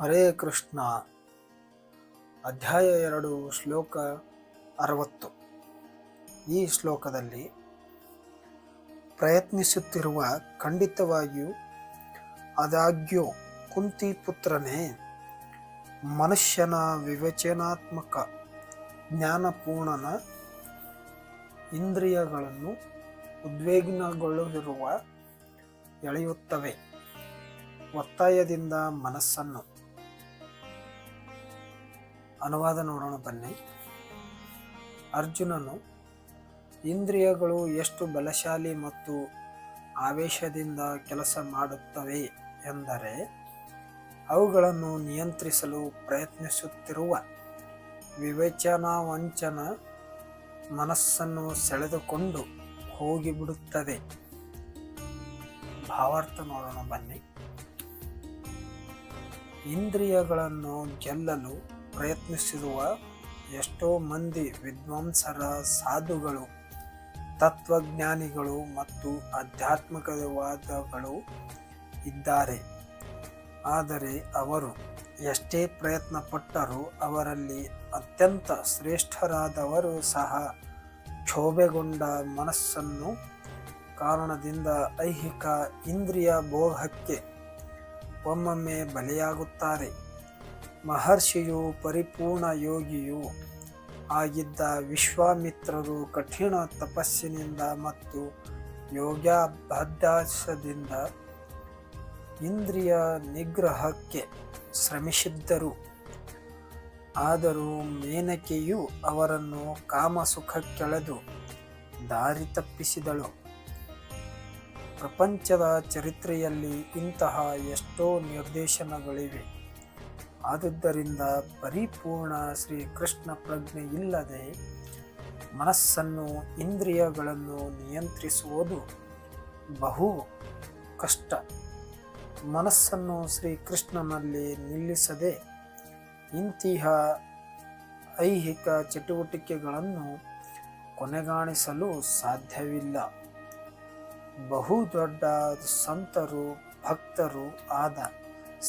ಹರೇ ಕೃಷ್ಣ. ಅಧ್ಯಾಯ ಎರಡು, ಶ್ಲೋಕ ಅರವತ್ತು. ಈ ಶ್ಲೋಕದಲ್ಲಿ ಪ್ರಯತ್ನಿಸುತ್ತಿರುವ ಖಂಡಿತವಾಗಿಯೂ ಆದಾಗ್ಯೂ ಕುಂತಿ ಪುತ್ರನೇ, ಮನುಷ್ಯನ ವಿವೇಚನಾತ್ಮಕ, ಜ್ಞಾನಪೂರ್ಣನ ಇಂದ್ರಿಯಗಳನ್ನು ಉದ್ವಿಗ್ನಗೊಳ್ಳಿರುವ ಎಳೆಯುತ್ತವೆ. ಒತ್ತಾಯದಿಂದ ಮನಸ್ಸನ್ನು ಅನುವಾದ ನೋಡೋಣ ಬನ್ನಿ. ಅರ್ಜುನನು ಇಂದ್ರಿಯಗಳು ಎಷ್ಟು ಬಲಶಾಲಿ ಮತ್ತು ಆವೇಶದಿಂದ ಕೆಲಸ ಮಾಡುತ್ತವೆ ಎಂದರೆ ಅವುಗಳನ್ನು ನಿಯಂತ್ರಿಸಲು ಪ್ರಯತ್ನಿಸುತ್ತಿರುವ ವಿವೇಚನಾ ವಂಚನ ಮನಸ್ಸನ್ನು ಸೆಳೆದುಕೊಂಡು ಹೋಗಿಬಿಡುತ್ತದೆ. ಭಾವಾರ್ಥ ನೋಡೋಣ ಬನ್ನಿ. ಇಂದ್ರಿಯಗಳನ್ನು ಗೆಲ್ಲಲು ಪ್ರಯತ್ನಿಸಿರುವ ಎಷ್ಟೋ ಮಂದಿ ವಿದ್ವಾಂಸರ ಸಾಧುಗಳು, ತತ್ವಜ್ಞಾನಿಗಳು ಮತ್ತು ಆಧ್ಯಾತ್ಮಿಕವಾದಗಳು ಇದ್ದಾರೆ. ಆದರೆ ಅವರು ಎಷ್ಟೇ ಪ್ರಯತ್ನ ಪಟ್ಟರೂ ಅವರಲ್ಲಿ ಅತ್ಯಂತ ಶ್ರೇಷ್ಠರಾದವರು ಸಹ ಕ್ಷೋಭೆಗೊಂಡ ಮನಸ್ಸನ್ನು ಕಾರಣದಿಂದ ಐಹಿಕ ಇಂದ್ರಿಯ ಭೋಗಕ್ಕೆ ಒಮ್ಮೊಮ್ಮೆ ಬಲಿಯಾಗುತ್ತಾರೆ. ಮಹರ್ಷಿಯು ಪರಿಪೂರ್ಣ ಯೋಗಿಯೂ ಆಗಿದ್ದ ವಿಶ್ವಾಮಿತ್ರರು ಕಠಿಣ ತಪಸ್ಸಿನಿಂದ ಮತ್ತು ಯೋಗಾಭ್ಯಾಸದಿಂದ ಇಂದ್ರಿಯ ನಿಗ್ರಹಕ್ಕೆ ಶ್ರಮಿಸಿದ್ದರು. ಆದರೂ ಮೇನಕೆಯು ಅವರನ್ನು ಕಾಮಸುಖಕ್ಕೆಳೆದು ದಾರಿ ತಪ್ಪಿಸಿದಳು. ಪ್ರಪಂಚದ ಚರಿತ್ರೆಯಲ್ಲಿ ಇಂತಹ ಎಷ್ಟೋ ನಿರ್ದೇಶನಗಳಿವೆ. ಆದುದರಿಂದ ಪರಿಪೂರ್ಣ ಶ್ರೀಕೃಷ್ಣ ಪ್ರಜ್ಞೆ ಇಲ್ಲದೆ ಮನಸ್ಸನ್ನು ಇಂದ್ರಿಯಗಳನ್ನು ನಿಯಂತ್ರಿಸುವುದು ಬಹು ಕಷ್ಟ. ಮನಸ್ಸನ್ನು ಶ್ರೀಕೃಷ್ಣನಲ್ಲಿ ನಿಲ್ಲಿಸದೆ ಇಂತಿಹ ಐಹಿಕ ಚಟುವಟಿಕೆಗಳನ್ನು ಕೊನೆಗಾಣಿಸಲು ಸಾಧ್ಯವಿಲ್ಲ. ಬಹುದೊಡ್ಡ ಸಂತರು, ಭಕ್ತರು ಆದ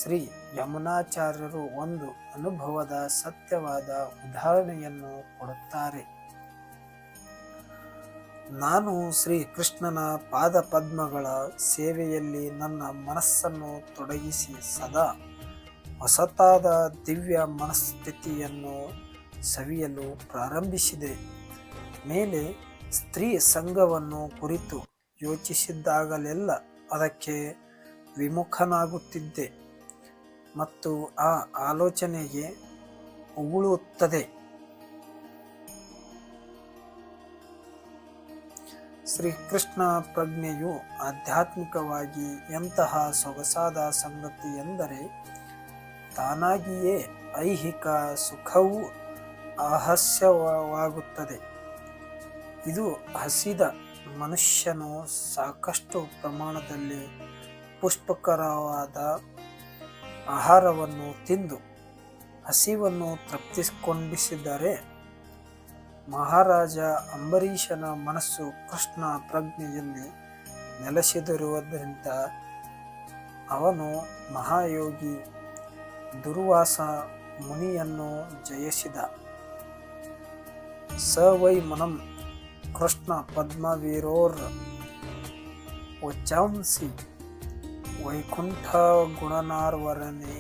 ಶ್ರೀ ಯಮುನಾಚಾರ್ಯರು ಒಂದು ಅನುಭವದ ಸತ್ಯವಾದ ಉದಾಹರಣೆಯನ್ನು ಕೊಡುತ್ತಾರೆ. ನಾನು ಶ್ರೀ ಕೃಷ್ಣನ ಪಾದ ಪದ್ಮಗಳ ಸೇವೆಯಲ್ಲಿ ನನ್ನ ಮನಸ್ಸನ್ನು ತೊಡಗಿಸಿ ಸದಾ ಹೊಸತಾದ ದಿವ್ಯ ಮನಸ್ಥಿತಿಯನ್ನು ಸವಿಯಲು ಪ್ರಾರಂಭಿಸಿದೆ. ಮೇಲೆ ಸ್ತ್ರೀ ಸಂಘವನ್ನು ಕುರಿತು ಯೋಚಿಸಿದ್ದಾಗಲೆಲ್ಲ ಅದಕ್ಕೆ ವಿಮುಖನಾಗುತ್ತಿದ್ದೆ. ಮತ್ತು ಆ ಆಲೋಚನೆಗೆ ಉಗುಳುತ್ತದೆ. ಶ್ರೀಕೃಷ್ಣ ಪ್ರಜ್ಞೆಯು ಆಧ್ಯಾತ್ಮಿಕವಾಗಿ ಎಂತಹ ಸೊಗಸಾದ ಸಂಗತಿ ಎಂದರೆ ತಾನಾಗಿಯೇ ಐಹಿಕ ಸುಖವೂ ಅಹಸ್ಯವಾಗುತ್ತದೆ. ಇದು ಹಸಿದ ಮನುಷ್ಯನು ಸಾಕಷ್ಟು ಪ್ರಮಾಣದಲ್ಲಿ ಪುಷ್ಪಕರವಾದ ಆಹಾರವನ್ನು ತಿಂದು ಹಸಿವನ್ನು ತೃಪ್ತಿಸಿಕೊಂಡಿಸಿದ್ದಾರೆ ಮಹಾರಾಜ ಅಂಬರೀಷನ ಮನಸ್ಸು ಕೃಷ್ಣ ಪ್ರಜ್ಞೆಯಲ್ಲಿ ನೆಲೆಸಿದಿರುವುದರಿಂದ ಅವನು ಮಹಾಯೋಗಿ ದುರ್ವಾಸ ಮುನಿಯನ್ನು ಜಯಿಸಿದ. ಸ ವೈ ಮನಂ ಕೃಷ್ಣ ಪದ್ಮವೀರೋರ್ ವಚಾಂಸಿ वैकुंठ गुणनार वरणे